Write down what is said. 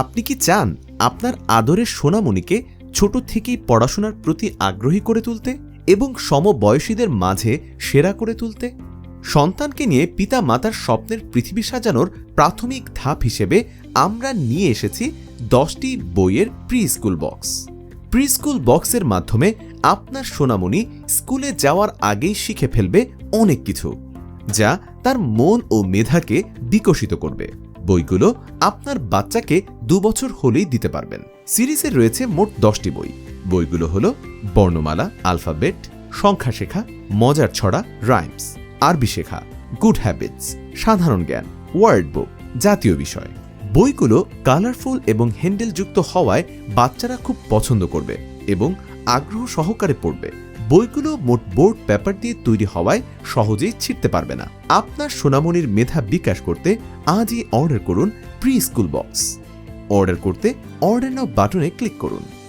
আপনি কি চান আপনার আদরের সোনামণিকে ছোট থেকেই পড়াশোনার প্রতি আগ্রহী করে তুলতে এবং সমবয়সীদের মাঝে সেরা করে তুলতে? সন্তানকে নিয়ে পিতা মাতার স্বপ্নের পৃথিবী সাজানোর প্রাথমিক ধাপ হিসেবে আমরা নিয়ে এসেছি দশটি বইয়ের pre school box. Pre school বক্সের মাধ্যমে আপনার সোনামণি স্কুলে যাওয়ার আগেই শিখে ফেলবে অনেক কিছু, যা তার মন ও মেধাকে বিকশিত করবে। বইগুলো আপনার বাচ্চাকে দু বছর হলেই দিতে পারবেন। সিরিজে রয়েছে মোট দশটি বই। বইগুলো হলো বর্ণমালা, আলফাবেট সংখ্যা শেখা মজার ছড়া, রাইমস, আরবি শেখা, গুড হ্যাবিটস, সাধারণ জ্ঞান, ওয়ার্ড বুক, জাতীয় বিষয়। বইগুলো কালারফুল এবং হ্যান্ডেলযুক্ত হওয়ায় বাচ্চারা খুব পছন্দ করবে এবং আগ্রহ সহকারে পড়বে। বইগুলো মোট বোর্ড পেপার দিয়ে তৈরি হওয়ায় সহজেই ছিটতে পারবে না। আপনার সোনামণির মেধা বিকাশ করতে আজই অর্ডার করুন প্রি স্কুল বক্স। অর্ডার করতে অর্ডার নাও বাটনে ক্লিক করুন।